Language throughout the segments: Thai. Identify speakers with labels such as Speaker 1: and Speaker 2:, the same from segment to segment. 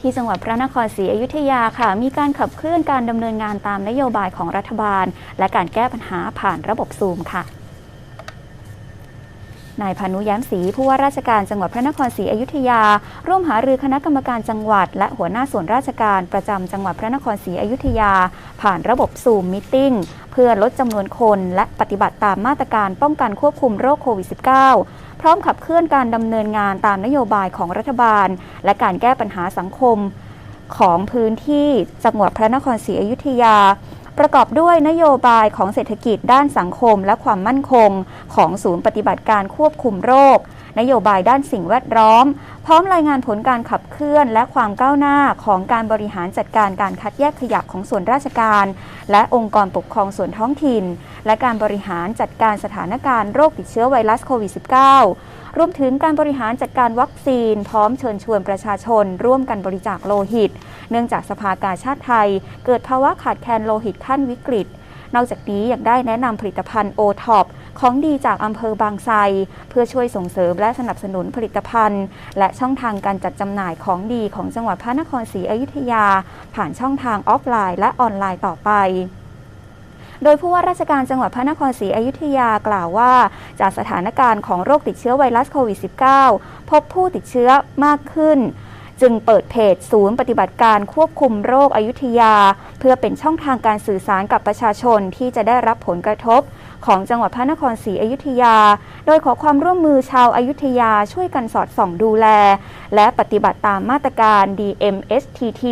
Speaker 1: ที่จังหวัดพระนครศรีอยุธยาค่ะ มีการขับเคลื่อนการดำเนินงานตามนโยบายของรัฐบาล และการแก้ปัญหาผ่านระบบซูมค่ะนายพานุย้มศรีผู้ว่าราชการจังหวัดพระนครศรีอยุธยา ร่วมหารือคณะกรรมการจังหวัด และหัวหน้าส่วนราชการประจำจังหวัดพระนครศรีอยุธยา ผ่านระบบซูมมิ팅 เพื่อลดจำนวนคนและปฏิบัติตามมาตรการป้องกันควบคุมโรคโควิด -19 พร้อมขับเคลื่อนการดำเนินงานตามนโยบายของรัฐบาล และการแก้ปัญหาสังคมของพื้นที่จังหวัดพระนครศรีอยุธยา ประกอบด้วยนโยบายของเศรษฐกิจด้านสังคมและความมั่นคง ของศูนย์ปฏิบัติการควบคุมโรค นโยบายด้านสิ่งแวดล้อม พร้อมรายงานผลการขับเคลื่อน และความก้าวหน้าของการบริหารจัดการการคัดแยกขยะของส่วนราชการ และองค์กรปกครองส่วนท้องถิ่น และการบริหารจัดการสถานการณ์โรคติดเชื้อไวรัสโควิด -19 รวมถึงการบริหารจัดการวัคซีน พร้อมเชิญชวนประชาชน ร่วมกันบริจาคโลหิต เนื่องจากสภากาชาติไทย เกิดภาวะขาดแคลนโลหิตขั้นวิกฤต นอกจากนี้ยังได้แนะนำผลิตภัณฑ์โอท็อปของดีจากอำเภอบางไทรเพื่อช่วยส่งเสริมและสนับสนุนผลิตภัณฑ์ และช่องทางการจัดจำหน่ายของดีของจังหวัดพระนครศรีอยุธยา ผ่านช่องทางออฟไลน์ และออนไลน์ต่อไปโดยผู้ว่าราชการจังหวัดพระนครศรีอยุธยากล่าวว่า จากสถานการณ์ของโรคติดเชื้อไวรัสโควิด -19 พบผู้ติดเชื้อมากขึ้น จึงเปิดเพจศูนย์ปฏิบัติการควบคุมโรคอยุธยา เพื่อเป็นช่องทางการสื่อสารกับประชาชนที่จะได้รับผลกระทบ ของจังหวัดพระนครศรีอยุธยา โดยขอความร่วมมือชาวอายุทยาช่วยกันสอดส่องดูแล และปฏิบัติตามมาตรการ DMSTT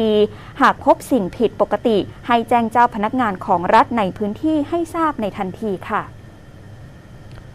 Speaker 1: หากพบสิ่งผิดปกติ ให้แจ้งเจ้าพนักงานของรัฐในพื้นที่ให้ทราบในทันทีค่ะ